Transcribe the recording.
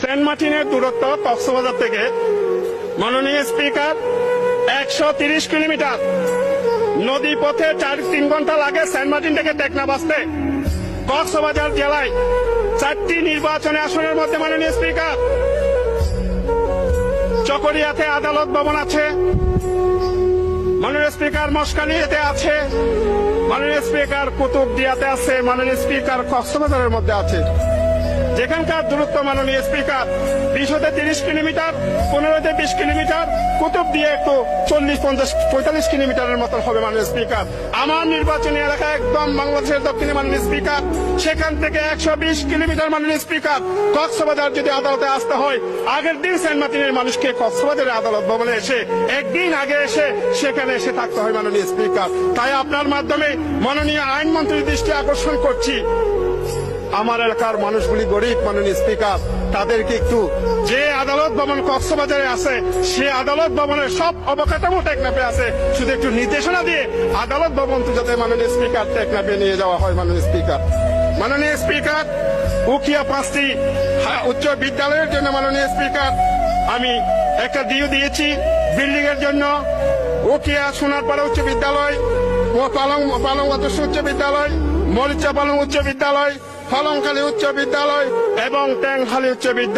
Saint মার্টিনের দূরত্ব কক্সবাজার থেকে। মাননীয় স্পিকার, একশো তিরিশ কিলোমিটার। নদী পথে চার তিন ঘণ্টা লাগে সেন্ট মার্টিন থেকে টেকনাফ আসতে কক্সবাজার জেলায় চারটি নির্বাচনী আসনের মধ্যে মাননীয় স্পিকার। চকরিয়াতে আদালত ভবন আছে। মাননীয় স্পিকার মস্কালিয়াতে আছে। মাননীয় স্পিকার কুতুবদিয়াতে আছে। মাননীয় স্পিকার কক্সবাজারের মধ্যে আছে। যেখানকার দূরত্ব মাননীয় স্পিকার বিশ হতে তিরিশ কিলোমিটার পনেরো হতে বিশ কিলোমিটার, কুতুব দিয়ে একটু চল্লিশ, পঞ্চাশ, পঁয়তাল্লিশ কিলোমিটারের মতন হবে মাননীয় স্পিকার। আমার নির্বাচনী এলাকা একদম বাংলাদেশের দক্ষিণে মাননীয় স্পিকার। সেখান থেকে একশো বিশ কিলোমিটার মাননীয় স্পিকার। কক্সবাজার যদি আদালতে আসতে হয়, আগের দিন সেন্ট মার্টিনের মানুষকে কক্সবাজারের আদালত ভবনে এসে, একদিন আগে এসে সেখানে এসে থাকতে হয় মাননীয় স্পিকার। তাই আপনার মাধ্যমে মাননীয় আইনমন্ত্রীর দৃষ্টি আকর্ষণ করছি। আমার এলাকার মানুষগুলি গরিব মাননীয় স্পিকার, তাদেরকে একটু যে আদালত ভবন কক্সবাজারে আছে, সে আদালত ভবনের সব অবকাঠামো টেকনাপে আছে, শুধু একটু নির্দেশনা দিয়ে আদালত ভবন তো যাতে মাননীয় স্পিকার টেকনাপে নিয়ে যাওয়া হয় মাননীয় স্পিকার। মাননীয় স্পিকার, উকিয়া পাঁচটি উচ্চ বিদ্যালয়ের জন্য মাননীয় স্পিকার, আমি একটা ডিও দিয়েছি বিল্ডিং এর জন্য। উকিয়া সোনারপাড়া উচ্চ বিদ্যালয় পালং পালং উচ্চ বিদ্যালয়, মরিচা পালং উচ্চ বিদ্যালয় ফলংখালী উচ্চ বিদ্যালয় এবং ট্যাংখালী উচ্চ বিদ্যালয়।